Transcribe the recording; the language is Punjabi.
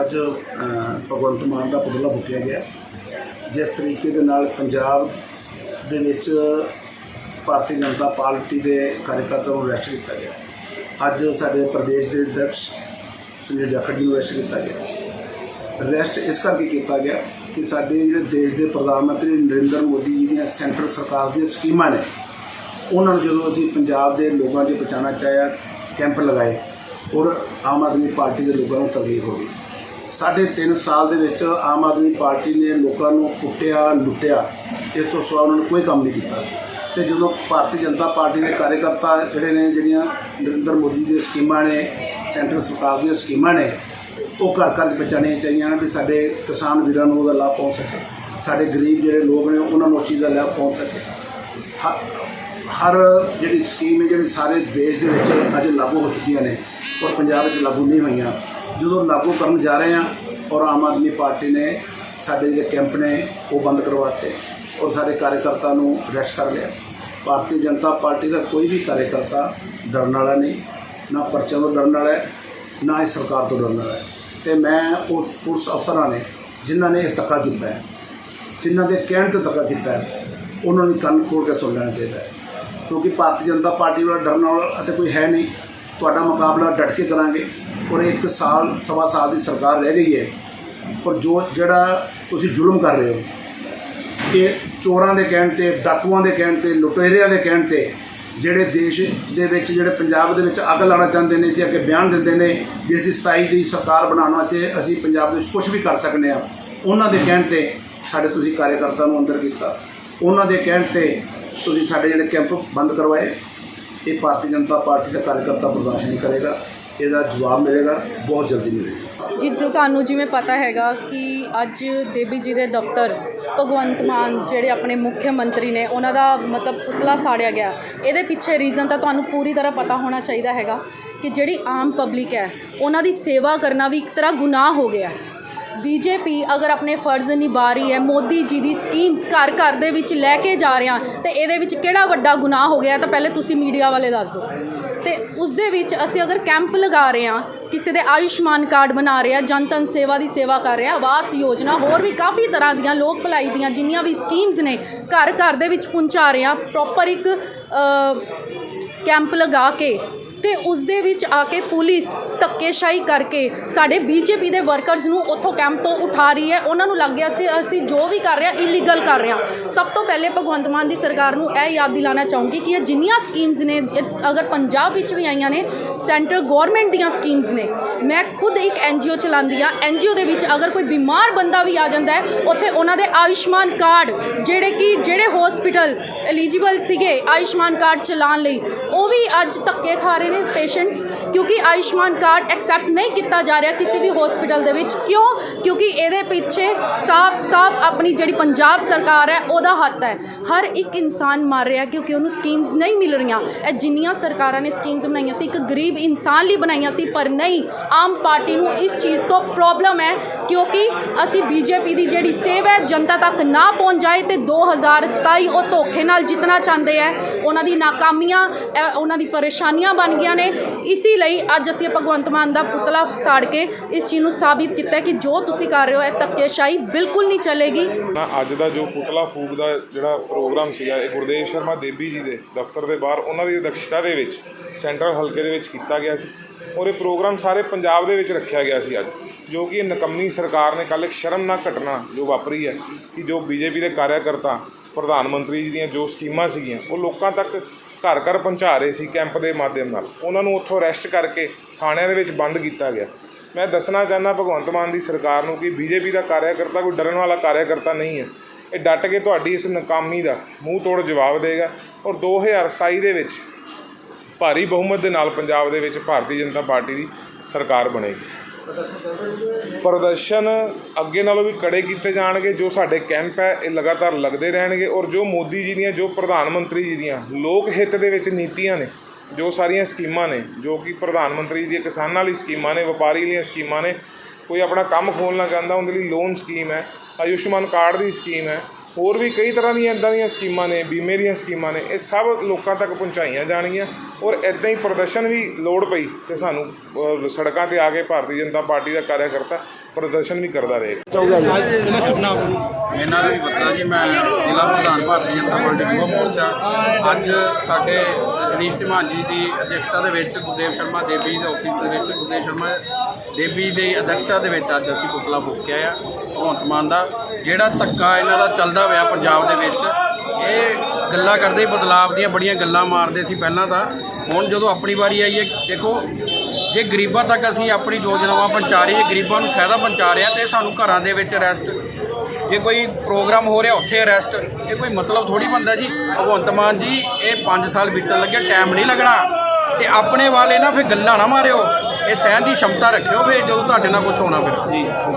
ਅੱਜ ਭਗਵੰਤ ਮਾਨ ਦਾ ਪੁਤਲਾ ਫੁੱਕਿਆ ਗਿਆ। ਜਿਸ ਤਰੀਕੇ ਦੇ ਨਾਲ ਪੰਜਾਬ ਦੇ ਵਿੱਚ ਭਾਰਤੀ ਜਨਤਾ ਪਾਰਟੀ ਦੇ ਕਾਰਜਕਰਤਾ ਨੂੰ ਅਰੈਸਟ ਕੀਤਾ ਗਿਆ। ਅੱਜ ਸਾਡੇ ਪ੍ਰਦੇਸ਼ ਦੇ ਅਧਿਕਸ਼ ਸੁਨੀਲ ਜਾਖੜ ਜੀ ਨੂੰ ਅਰੈਸਟ ਕੀਤਾ ਗਿਆ। ਅਰੈਸਟ ਇਸ ਕਰਕੇ ਕੀਤਾ ਗਿਆ ਕਿ ਸਾਡੇ ਜਿਹੜੇ ਦੇਸ਼ ਦੇ ਪ੍ਰਧਾਨ ਮੰਤਰੀ ਨਰਿੰਦਰ ਮੋਦੀ ਜੀ ਦੀਆਂ ਸੈਂਟਰ ਸਰਕਾਰ ਦੀਆਂ ਸਕੀਮਾਂ ਨੇ, ਉਹਨਾਂ ਨੂੰ ਜਦੋਂ ਅਸੀਂ ਪੰਜਾਬ ਦੇ ਲੋਕਾਂ 'ਚ ਪਹੁੰਚਾਉਣਾ ਚਾਹਿਆ ਕੈਂਪ ਲਗਾਏ, ਔਰ ਆਮ ਆਦਮੀ ਪਾਰਟੀ ਦੇ ਲੋਕਾਂ ਨੂੰ ਤਕਲੀਫ ਹੋ ਗਈ। ਸਾਢੇ ਤਿੰਨ ਸਾਲ ਦੇ ਵਿੱਚ ਆਮ ਆਦਮੀ ਪਾਰਟੀ ਨੇ ਲੋਕਾਂ ਨੂੰ ਕੁੱਟਿਆ, ਲੁੱਟਿਆ। ਇਸ ਤੋਂ ਸਿਵਾ ਉਹਨਾਂ ਨੇ ਕੋਈ ਕੰਮ ਨਹੀਂ ਕੀਤਾ। ਤੇ ਜਦੋਂ ਭਾਰਤੀ ਜਨਤਾ ਪਾਰਟੀ ਦੇ ਕਾਰਜਕਰਤਾ ਜਿਹੜੇ ਨੇ, ਜਿਹੜੀਆਂ ਨਰਿੰਦਰ ਮੋਦੀ ਦੀਆਂ ਸਕੀਮਾਂ ਨੇ, ਸੈਂਟਰ ਸਰਕਾਰ ਦੀਆਂ ਸਕੀਮਾਂ ਨੇ, ਉਹ ਘਰ ਘਰ ਪਹੁੰਚਾਉਣੀਆਂ ਚਾਹੀਦੀਆਂ ਨੇ ਵੀ ਸਾਡੇ ਕਿਸਾਨ ਵੀਰਾਂ ਨੂੰ ਉਹਦਾ ਲਾਭ ਪਹੁੰਚ ਸਕੇ। ਸਾਡੇ ਗਰੀਬ ਜਿਹੜੇ ਲੋਕ ਨੇ, ਉਹਨਾਂ ਨੂੰ ਉਸ ਚੀਜ਼ ਦਾ ਲਾਭ ਪਹੁੰਚ ਸਕੇ। ਹ- ਹਰ ਜਿਹੜੀ ਸਕੀਮ ਹੈ, ਜਿਹੜੀ ਸਾਰੇ ਦੇਸ਼ ਦੇ ਵਿੱਚ ਅੱਜ ਲਾਗੂ ਹੋ ਚੁੱਕੀਆਂ ਨੇ ਔਰ ਪੰਜਾਬ ਵਿੱਚ ਲਾਗੂ ਨਹੀਂ ਹੋਈਆਂ। ਜਦੋਂ ਲਾਗੂ ਕਰਨ ਜਾ ਰਹੇ ਹਾਂ ਔਰ ਆਮ ਆਦਮੀ ਪਾਰਟੀ ਨੇ ਸਾਡੇ ਜਿਹੜੇ ਕੈਂਪ ਨੇ ਉਹ ਬੰਦ ਕਰਵਾਤੇ ਔਰ ਸਾਡੇ ਕਾਰਜਕਰਤਾ ਨੂੰ ਰੈਸਟ ਕਰ ਲਿਆ। ਭਾਰਤੀ ਜਨਤਾ ਪਾਰਟੀ ਦਾ ਕੋਈ ਵੀ ਕਾਰਜਕਰਤਾ ਡਰਨ ਵਾਲਾ ਨਹੀਂ, ਨਾ ਪਰਚਿਆਂ ਤੋਂ ਡਰਨ ਵਾਲਾ ਹੈ, ਨਾ ਹੀ ਸਰਕਾਰ ਤੋਂ ਡਰਨ ਵਾਲਾ ਹੈ। ਤੇ ਮੈਂ ਉਸ ਪੁਲਿਸ ਅਫਸਰਾਂ ਨੇ ਜਿਨ੍ਹਾਂ ਨੇ ਇਹ ਧੱਕਾ ਕੀਤਾ ਹੈ, ਜਿਨ੍ਹਾਂ ਦੇ ਕਹਿਣ ਤੇ ਧੱਕਾ ਕੀਤਾ ਹੈ, ਉਹਨਾਂ ਨੂੰ ਕੰਨ ਖੋਲ ਕੇ ਸੁਣ ਲੈਣਾ ਚਾਹੀਦਾ ਹੈ। ਕਿਉਂਕਿ ਭਾਰਤੀ ਜਨਤਾ ਪਾਰਟੀ ਵਾਲਾ ਡਰਨ ਵਾਲਾ ਅਤੇ ਕੋਈ ਹੈ ਨਹੀਂ, ਤੁਹਾਡਾ ਮੁਕਾਬਲਾ ਡਟ ਕੇ ਕਰਾਂਗੇ। ਔਰ ਇੱਕ ਸਾਲ, ਸਵਾ ਸਾਲ ਦੀ ਸਰਕਾਰ ਰਹਿ ਗਈ ਹੈ ਪਰ ਜੋ ਜਿਹੜਾ ਤੁਸੀਂ ਜ਼ੁਲਮ ਕਰ ਰਹੇ ਹੋ ਕਿ ਚੋਰਾਂ ਦੇ ਕਹਿਣ ਤੇ, ਡਾਕੂਆਂ ਦੇ ਕਹਿਣ ਤੇ, ਲੁਟੇਰਿਆਂ ਦੇ ਕਹਿਣ ਤੇ ਜਿਹੜੇ ਦੇਸ਼ ਦੇ ਵਿੱਚ, ਜਿਹੜੇ ਪੰਜਾਬ ਦੇ ਵਿੱਚ ਅੱਗ ਲਾਉਣਾ ਚਾਹੁੰਦੇ ਨੇ ਤੇ ਅੱਗੇ ਬਿਆਨ ਦਿੰਦੇ ਨੇ ਵੀ ਅਸੀਂ 27 ਦੀ ਸਰਕਾਰ ਬਣਾਉਣਾ ਤੇ ਅਸੀਂ ਪੰਜਾਬ ਦੇ ਵਿੱਚ ਕੁਝ ਵੀ ਕਰ ਸਕਦੇ ਹਾਂ ਉਹਨਾਂ ਦੇ ਕਹਿਣ ਤੇ ਸਾਡੇ ਤੁਸੀਂ ਕਾਰਜਕਰਤਾ ਨੂੰ ਅੰਦਰ ਕੀਤਾ। ਉਹਨਾਂ ਦੇ ਕਹਿਣ ਤੇ ਤੁਸੀਂ ਸਾਡੇ ਜਿਹੜੇ ਕੈਂਪ ਬੰਦ ਕਰਵਾਏ, ਇਹ ਭਾਰਤੀ ਜਨਤਾ ਪਾਰਟੀ ਦਾ ਕਾਰਜਕਰਤਾ ਬਰਦਾਸ਼ਤ ਨਹੀਂ ਕਰੇਗਾ। ਇਹਦਾ ਜਵਾਬ ਮਿਲੇਗਾ, ਬਹੁਤ ਜਲਦੀ ਮਿਲੇਗਾ। ਜਿੱਦੋਂ ਤੁਹਾਨੂੰ ਜਿਵੇਂ ਪਤਾ ਹੈਗਾ ਕਿ ਅੱਜ ਦੇਬੀ ਜੀ ਦੇ ਦਫ਼ਤਰ ਭਗਵੰਤ ਮਾਨ ਜਿਹੜੇ ਆਪਣੇ ਮੁੱਖ ਮੰਤਰੀ ਨੇ, ਉਹਨਾਂ ਦਾ ਮਤਲਬ ਪੁਤਲਾ ਸਾੜਿਆ ਗਿਆ। ਇਹਦੇ ਪਿੱਛੇ ਰੀਜ਼ਨ ਤਾਂ ਤੁਹਾਨੂੰ ਪੂਰੀ ਤਰ੍ਹਾਂ ਪਤਾ ਹੋਣਾ ਚਾਹੀਦਾ ਹੈਗਾ ਕਿ ਜਿਹੜੀ ਆਮ ਪਬਲਿਕ ਹੈ, ਉਹਨਾਂ ਦੀ ਸੇਵਾ ਕਰਨਾ ਵੀ ਇੱਕ ਤਰ੍ਹਾਂ ਗੁਨਾਹ ਹੋ ਗਿਆ। ਹੈ ਬੀਜੇਪੀ ਅਗਰ ਆਪਣੇ ਫਰਜ਼ ਨਿਭਾ ਰਹੀ ਹੈ, ਮੋਦੀ ਜੀ ਦੀ ਸਕੀਮਸ ਘਰ ਘਰ ਦੇ ਵਿੱਚ ਲੈ ਕੇ ਜਾ ਰਿਹਾ, ਤੇ ਇਹਦੇ ਵਿੱਚ ਕਿਹੜਾ ਵੱਡਾ ਗੁਨਾਹ ਹੋ ਗਿਆ, ਤਾਂ ਪਹਿਲੇ ਤੁਸੀਂ ਮੀਡੀਆ ਵਾਲੇ ਦੱਸ ਦਿਓ। ਉਸ ਦੇ ਵਿੱਚ ਅਸੀਂ ਅਗਰ ਕੈਂਪ ਲਗਾ ਰਹੇ ਹਾਂ, ਕਿਸੇ ਦੇ ਆਯੁਸ਼ਮਾਨ ਕਾਰਡ ਬਣਾ ਰਹੇ ਆ ਜਨਤਨ ਸੇਵਾ ਦੀ ਸੇਵਾ ਕਰ ਰਹੇ ਆ ਆਵਾਸ ਯੋਜਨਾ, ਹੋਰ ਵੀ ਕਾਫੀ ਤਰ੍ਹਾਂ ਦੀਆਂ ਲੋਕ ਭਲਾਈ ਦੀਆਂ ਜਿੰਨੀਆਂ ਵੀ ਸਕੀਮਸ ਨੇ ਘਰ ਘਰ ਦੇ ਵਿੱਚ ਪਹੁੰਚਾ ਰਹੇ ਆ ਪ੍ਰੋਪਰ ਇੱਕ ਕੈਂਪ ਲਗਾ ਕੇ ਤੇ ਉਸ ਦੇ ਵਿੱਚ ਆ ਕੇ ਪੁਲਿਸ ਧੱਕੇਸ਼ਾਹੀ ਕਰਕੇ ਸਾਡੇ ਬੀਜੇਪੀ ਦੇ ਵਰਕਰਸ ਨੂੰ ਉੱਥੋਂ ਕੈਂਪ ਤੋਂ ਉਠਾ ਰਹੀ ਹੈ। ਉਹਨਾਂ ਨੂੰ ਲੱਗ ਗਿਆ ਸੀ, ਅਸੀਂ ਜੋ ਵੀ ਕਰ ਰਹੇ ਹਾਂ ਇਲੀਗਲ ਕਰ ਰਹੇ। ਹਾਂ ਸਭ ਤੋਂ ਪਹਿਲੇ ਭਗਵੰਤ ਮਾਨ ਦੀ ਸਰਕਾਰ ਨੂੰ ਇਹ ਯਾਦ ਦਿਲਾਉਣਾ ਚਾਹੂੰਗੀ ਕਿ ਇਹ ਜਿੰਨੀਆਂ ਸਕੀਮਸ ਨੇ ਅਗਰ ਪੰਜਾਬ ਵਿੱਚ ਵੀ ਆਈਆਂ ਨੇ ਸੈਂਟਰ ਗਵਰਨਮੈਂਟ ਦੀਆਂ ਸਕੀਮਸ ਨੇ ਮੈਂ ਖੁਦ ਇੱਕ ਐਨਜੀਓ ਚਲਾਉਂਦੀ ਆ ਐਨਜੀਓ ਦੇ ਵਿੱਚ ਅਗਰ ਕੋਈ ਬਿਮਾਰ ਬੰਦਾ ਵੀ ਆ ਜਾਂਦਾ ਹੈ, ਉੱਥੇ ਉਹਨਾਂ ਦੇ ਆਯੁਸ਼ਮਾਨ ਕਾਰਡ, ਜਿਹੜੇ ਕਿ ਜਿਹੜੇ ਹਸਪੀਟਲ ਐਲੀਜੀਬਲ ਸੀਗੇ ਆਯੁਸ਼ਮਾਨ ਕਾਰਡ ਚਲਾਉਣ ਲਈ, ਉਹ ਵੀ ਅੱਜ ਧੱਕੇ ਖਾ ਰਹੇ ਨੇ ਪੇਸ਼ੈਂਟਸ ਕਿਉਂਕਿ ਆਯੁਸ਼ਮਾਨ ਕਾਰਡ ਐਕਸੈਪਟ ਨਹੀਂ ਕੀਤਾ ਜਾ ਰਿਹਾ ਕਿਸੇ ਵੀ ਹਸਪੀਟਲ ਦੇ ਵਿੱਚ। ਕਿਉਂ? ਕਿਉਂਕਿ ਇਹਦੇ ਪਿੱਛੇ ਸਾਫ਼-ਸਾਫ਼ ਆਪਣੀ ਜਿਹੜੀ ਪੰਜਾਬ ਸਰਕਾਰ ਹੈ, ਉਹਦਾ ਹੱਥ ਹੈ। ਹਰ ਇੱਕ ਇਨਸਾਨ ਮਰ ਰਿਹਾ ਕਿਉਂਕਿ ਉਹਨੂੰ ਸਕੀਮਸ ਨਹੀਂ ਮਿਲ ਰਹੀਆਂ। ਇਹ ਜਿੰਨੀਆਂ ਸਰਕਾਰਾਂ ਨੇ ਸਕੀਮਸ ਬਣਾਈਆਂ ਸੀ, ਇੱਕ ਗਰੀਬ ਇਨਸਾਨ ਲਈ ਬਣਾਈਆਂ ਸੀ, ਪਰ ਨਹੀਂ, ਆਮ ਪਾਰਟੀ ਨੂੰ ਇਸ ਚੀਜ਼ ਤੋਂ ਪ੍ਰੋਬਲਮ ਹੈ ਕਿਉਂਕਿ ਅਸੀਂ ਬੀਜੇਪੀ ਦੀ ਜਿਹੜੀ ਸੇਵਾ ਹੈ, ਜਨਤਾ ਤੱਕ ਨਾ ਪਹੁੰਚ ਜਾਏ ਤੇ 2027 ਉਹ ਧੋਖੇ ਨਾਲ ਜਿੱਤਣਾ ਚਾਹੁੰਦੇ ਹੈ। ਉਹਨਾਂ ਦੀ ਨਾਕਾਮੀਆਂ ਉਹਨਾਂ ਦੀ ਪਰੇਸ਼ਾਨੀਆਂ ਬਣ ਗਈਆਂ ਨੇ। ਇਸੇ ਲਈ ਅੱਜ ਅਸੀਂ ਭਗਵੰਤ ਮਾਨ ਦਾ ਪੁਤਲਾ ਸਾੜ ਕੇ ਇਸ ਚੀਜ਼ ਨੂੰ ਸਾਬਿਤ ਕੀਤਾ ਕਿ ਜੋ ਤੁਸੀਂ ਕਰ ਰਹੇ ਹੋ, ਇਹ ਧੱਕੇਸ਼ਾਹੀ ਬਿਲਕੁਲ ਨਹੀਂ ਚੱਲੇਗੀ। ਅੱਜ ਦਾ ਜੋ ਪੁਤਲਾ ਫੂਕ ਦਾ ਜਿਹੜਾ ਪ੍ਰੋਗਰਾਮ ਸੀਗਾ, ਇਹ ਗੁਰਦੇਵ ਸ਼ਰਮਾ ਦੇਵੀ ਜੀ ਦੇ ਦਫ਼ਤਰ ਦੇ ਬਾਹਰ, ਉਹਨਾਂ ਦੀ ਅਧਿਕਸ਼ਤਾ ਦੇ ਵਿੱਚ, ਸੈਂਟਰਲ ਹਲਕੇ ਦੇ ਵਿੱਚ ਕੀਤਾ ਗਿਆ ਸੀ। ਔਰ ਇਹ ਪ੍ਰੋਗਰਾਮ ਸਾਰੇ ਪੰਜਾਬ ਦੇ ਵਿੱਚ ਰੱਖਿਆ ਗਿਆ ਸੀ ਅੱਜ। ਜੋ ਕਿ ਇਹ ਨਕੰਮੀ ਸਰਕਾਰ ਨੇ ਕੱਲ੍ਹ ਇੱਕ ਸ਼ਰਮਨਾਕ ਘਟਨਾ ਜੋ ਵਾਪਰੀ ਹੈ, ਕਿ ਜੋ ਬੀਜੇਪੀ ਦੇ ਕਾਰਿਆਕਰਤਾ ਪ੍ਰਧਾਨ ਮੰਤਰੀ ਜੀ ਦੀਆਂ ਜੋ ਸਕੀਮਾਂ ਸੀਗੀਆਂ, ਉਹ ਲੋਕਾਂ ਤੱਕ ਘਰ ਘਰ ਪਹੁੰਚਾ ਰਹੇ ਸੀ ਕੈਂਪ ਦੇ ਮਾਧਿਅਮ ਨਾਲ। ਉਹਨਾਂ ਨੂੰ ਉੱਥੋਂ ਅਰੈਸਟ ਕਰਕੇ ਥਾਣਿਆਂ ਦੇ ਵਿੱਚ ਬੰਦ ਕੀਤਾ ਗਿਆ। ਮੈਂ ਦੱਸਣਾ ਚਾਹੁੰਦਾ ਭਗਵੰਤ ਮਾਨ ਦੀ ਸਰਕਾਰ ਨੂੰ ਕਿ ਬੀਜੇਪੀ ਦਾ ਕਾਰਿਆਕਰਤਾ ਕੋਈ ਡਰਨ ਵਾਲਾ ਕਾਰਿਆਕਰਤਾ ਨਹੀਂ ਹੈ। ਇਹ ਡਟ ਕੇ ਤੁਹਾਡੀ ਇਸ ਨਾਕਾਮੀ ਦਾ ਮੂੰਹ ਤੋੜ ਜਵਾਬ ਦੇਗਾ ਔਰ 2027 ਦੇ ਵਿੱਚ ਭਾਰੀ ਬਹੁਮਤ ਦੇ ਨਾਲ ਪੰਜਾਬ ਦੇ ਵਿੱਚ ਭਾਰਤੀ ਜਨਤਾ ਪਾਰਟੀ ਦੀ ਸਰਕਾਰ ਬਣੇਗੀ। ਪ੍ਰਦਰਸ਼ਨ ਅੱਗੇ ਨਾਲੋਂ ਵੀ ਕੜੇ ਕੀਤੇ ਜਾਣਗੇ, ਜੋ ਸਾਡੇ ਕੈਂਪ ਹੈ, ਇਹ ਲਗਾਤਾਰ ਲੱਗਦੇ ਰਹਿਣਗੇ ਔਰ ਜੋ ਮੋਦੀ ਜੀ ਦੀਆਂ, ਜੋ ਪ੍ਰਧਾਨ ਮੰਤਰੀ ਜੀ ਦੀਆਂ ਲੋਕ ਹਿੱਤ ਦੇ ਵਿੱਚ ਨੀਤੀਆਂ ਨੇ, ਜੋ ਸਾਰੀਆਂ ਸਕੀਮਾਂ ਨੇ, ਜੋ ਕਿ ਪ੍ਰਧਾਨ ਮੰਤਰੀ ਜੀ ਦੀਆਂ ਕਿਸਾਨਾਂ ਲਈ ਸਕੀਮਾਂ ਨੇ, ਵਪਾਰੀ ਲਈ ਸਕੀਮਾਂ ਨੇ, ਕੋਈ ਆਪਣਾ ਕੰਮ ਖੋਲ੍ਹਣਾ ਚਾਹੁੰਦਾ, ਉਹਦੇ ਲਈ ਲੋਨ ਸਕੀਮ ਹੈ, ਆਯੁਸ਼ਮਾਨ ਕਾਰਡ ਦੀ ਸਕੀਮ ਹੈ ਹੋਰ ਵੀ ਕਈ ਤਰ੍ਹਾਂ ਦੀਆਂ ਇਦਾਂ ਦੀਆਂ ਸਕੀਮਾਂ ਨੇ, ਬੀਮੇ ਦੀਆਂ ਸਕੀਮਾਂ ਨੇ, ਇਹ ਸਭ ਲੋਕਾਂ ਤੱਕ ਪਹੁੰਚਾਈਆਂ ਜਾਣਗੀਆਂ ਔਰ ਇਦਾਂ ਹੀ ਪ੍ਰਦਰਸ਼ਨ ਵੀ ਲੋੜ ਪਈ ਤੇ ਸਾਨੂੰ ਸੜਕਾਂ ਤੇ ਆ ਕੇ ਭਾਰਤੀ ਜਨਤਾ ਪਾਰਟੀ ਦਾ ਕਾਰਿਆਕਰਤਾ ਪ੍ਰਦਰਸ਼ਨ ਵੀ ਕਰਦਾ ਰਹੇਗਾ ਇਹਨਾਂ ਵੀ ਪਤਾ ਜੀ, ਮੈਂ ਜ਼ਿਲ੍ਹਾ ਪ੍ਰਧਾਨ ਭਾਰਤੀ ਜਨਤਾ ਪਾਰਟੀ ਯੁਵਾ ਮੋਰਚਾ। ਅੱਜ ਸਾਡੇ ਜਗਦੀਸ਼ ਧੀਮਾਨ ਜੀ ਦੀ ਅਧਿਕਸ਼ਤਾ ਦੇ ਵਿੱਚ ਗੁਰਦੇਵ ਸ਼ਰਮਾ ਦੇਵੀ ਦੇ ਆਫਿਸ ਦੇ ਵਿੱਚ ਗੁਰਦੇਵ ਸ਼ਰਮਾ ਦੇਵੀ ਦੇ ਅਧਿਕਸ਼ਤਾ ਦੇ ਵਿੱਚ ਅੱਜ ਅਸੀਂ ਪੁਤਲਾ ਫੂਕਿਆ ਆ, ਭਗਵੰਤ ਮਾਨ ਦਾ, ਜਿਹੜਾ ਧੱਕਾ ਇਹਨਾਂ ਦਾ ਚੱਲਦਾ ਹੋਇਆ ਪੰਜਾਬ ਦੇ ਵਿੱਚ। ਇਹ ਗੱਲਾਂ ਕਰਦੇ ਹੀ ਬਦਲਾਵ ਦੀਆਂ ਬੜੀਆਂ ਗੱਲਾਂ ਮਾਰਦੇ ਸੀ ਪਹਿਲਾਂ ਤਾਂ। ਹੁਣ ਜਦੋਂ ਆਪਣੀ ਵਾਰੀ ਆਈ ਹੈ, ਦੇਖੋ, ਜੇ ਗਰੀਬਾਂ ਤੱਕ ਅਸੀਂ ਆਪਣੀ ਯੋਜਨਾਵਾਂ ਪਹੁੰਚਾ ਰਹੀ ਹੈ ਗਰੀਬਾਂ ਨੂੰ ਫਾਇਦਾ ਪਹੁੰਚਾ ਰਹੇ ਹਾਂ ਤੇ ਸਾਨੂੰ ਘਰਾਂ ਦੇ ਵਿੱਚ ਰੈਸਟ ਜੇ ਕੋਈ ਪ੍ਰੋਗਰਾਮ ਹੋ ਰਿਹਾ, ਉੱਥੇ ਅਰੈਸਟ ਇਹ ਕੋਈ ਮਤਲਬ ਥੋੜੀ ਬੰਦਾ ਜੀ। ਭਗਵੰਤ ਮਾਨ ਜੀ, ਇਹ 5 ਸਾਲ ਬੀਤਣ ਲੱਗੇ ਟਾਈਮ ਨਹੀਂ ਲੱਗਣਾ। ਤੇ ਆਪਣੇ ਵਾਲੇ ਨਾ ਫਿਰ ਗੱਲਾਂ ਨਾ ਮਾਰਿਓ। ਇਹ ਸਹਿਣ ਦੀ ਸ਼ਮਤਾ ਰੱਖਿਓ ਫਿਰ ਜਦੋਂ ਤੁਹਾਡੇ ਨਾਲ ਕੁਝ ਹੋਣਾ ਫਿਰ। ਜੀ।